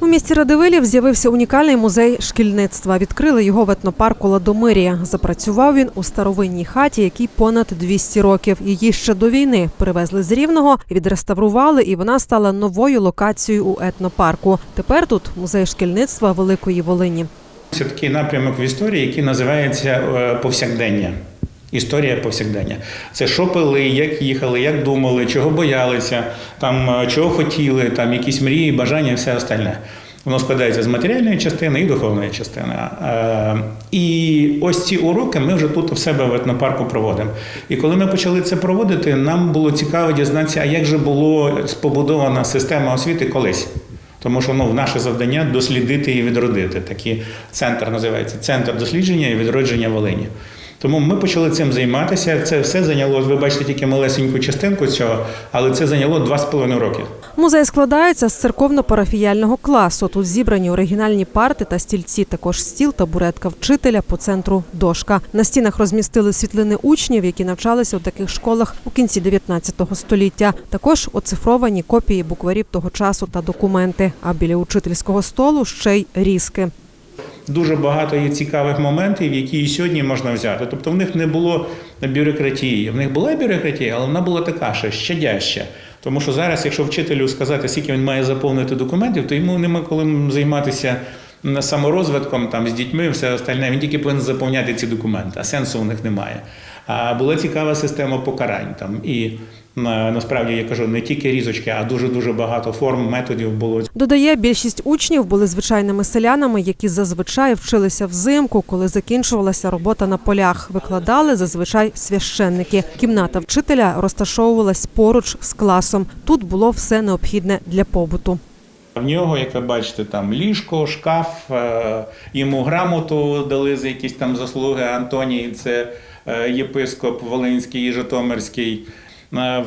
У місті Радивилів з'явився унікальний музей шкільництва. Відкрили його в етнопарку Ладомирія. Запрацював він у старовинній хаті, якій понад 200 років. Її ще до війни привезли з Рівного, відреставрували, і вона стала новою локацією у етнопарку. Тепер тут музей шкільництва Великої Волині. Це такий напрямок в історії, який називається е, повсякдення. Історія повсякдення. Це що пили, як їхали, як думали, чого боялися, там, е, чого хотіли, там якісь мрії, бажання і все остальне. Воно складається з матеріальної частини і духовної частини. Е, І ось ці уроки ми вже тут у себе в етнопарку проводимо. І коли ми почали це проводити, нам було цікаво дізнатися, а як же було побудована система освіти колись. Тому що ну, наше завдання дослідити і відродити. Такий центр називається Центр дослідження і відродження Волині. Тому ми почали цим займатися. Це все зайняло, ви бачите тільки малесеньку частинку цього, але це зайняло два з половиною роки. Музей складається з церковно-парафіяльного класу. Тут зібрані оригінальні парти та стільці, також стіл, табуретка вчителя по центру дошка. На стінах розмістили світлини учнів, які навчалися у таких школах у кінці 19 століття. Також оцифровані копії букварів того часу та документи. А біля учительського столу ще й різки. Дуже багато є цікавих моментів, які і сьогодні можна взяти. Тобто в них не було бюрократії. В них була бюрократія, але вона була така ще щадяща. Тому що зараз, якщо вчителю сказати, скільки він має заповнити документів, то йому нема коли займатися саморозвитком там з дітьми, все остальне. Він тільки повинен заповняти ці документи, а сенсу у них немає. А була цікава система покарань там і. На- Насправді я кажу не тільки різочки, а дуже дуже багато форм, методів було Додає, більшість учнів були звичайними селянами, які зазвичай вчилися взимку, коли закінчувалася робота на полях. Викладали зазвичай священники. Кімната вчителя розташовувалась поруч з класом. Тут було все необхідне для побуту. В нього, як ви бачите, там ліжко, шкаф, е, йому грамоту дали за якісь там заслуги. Антоній, це е, єпископ Волинський і Житомирський.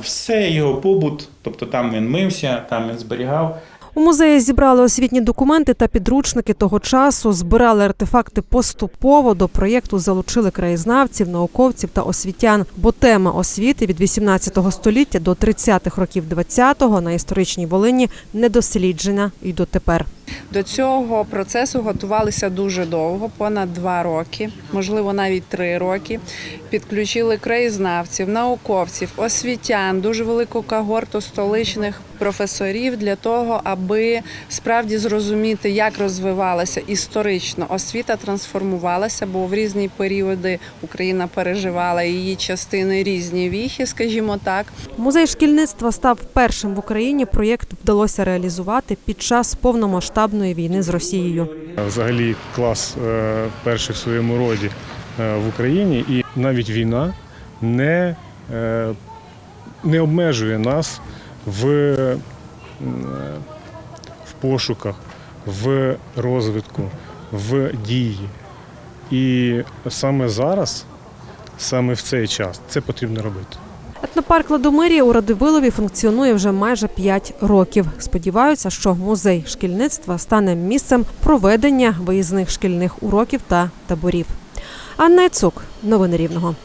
Все його побут, тобто там він мився, там він зберігав. У музеї зібрали освітні документи та підручники того часу, збирали артефакти поступово. До проєкту залучили краєзнавців, науковців та освітян. Бо тема освіти від 18 століття до 30-х років 20-го на історичній Волині не досліджена і дотепер. До цього процесу готувалися дуже довго, понад два роки, можливо, навіть три роки. Підключили краєзнавців, науковців, освітян, дуже велику когорту столичних професорів для того, аби справді зрозуміти, як розвивалася історично освіта, трансформувалася, бо в різні періоди Україна переживала її частини різні віхи, скажімо так. Музей шкільництва став першим в Україні. Проєкт вдалося реалізувати під час повномасштабної війни з Росією. Взагалі клас е, перший в своєму роді е, в Україні, і навіть війна не, е, не обмежує нас в, е, в пошуках, в розвитку, в дії. І саме зараз, саме в цей час, це потрібно робити. Етнопарк Ладомирія у Радивилові функціонує вже майже 5 років. Сподіваються, що музей шкільництва стане місцем проведення виїзних шкільних уроків та таборів. Анна Яцук, новини Рівного.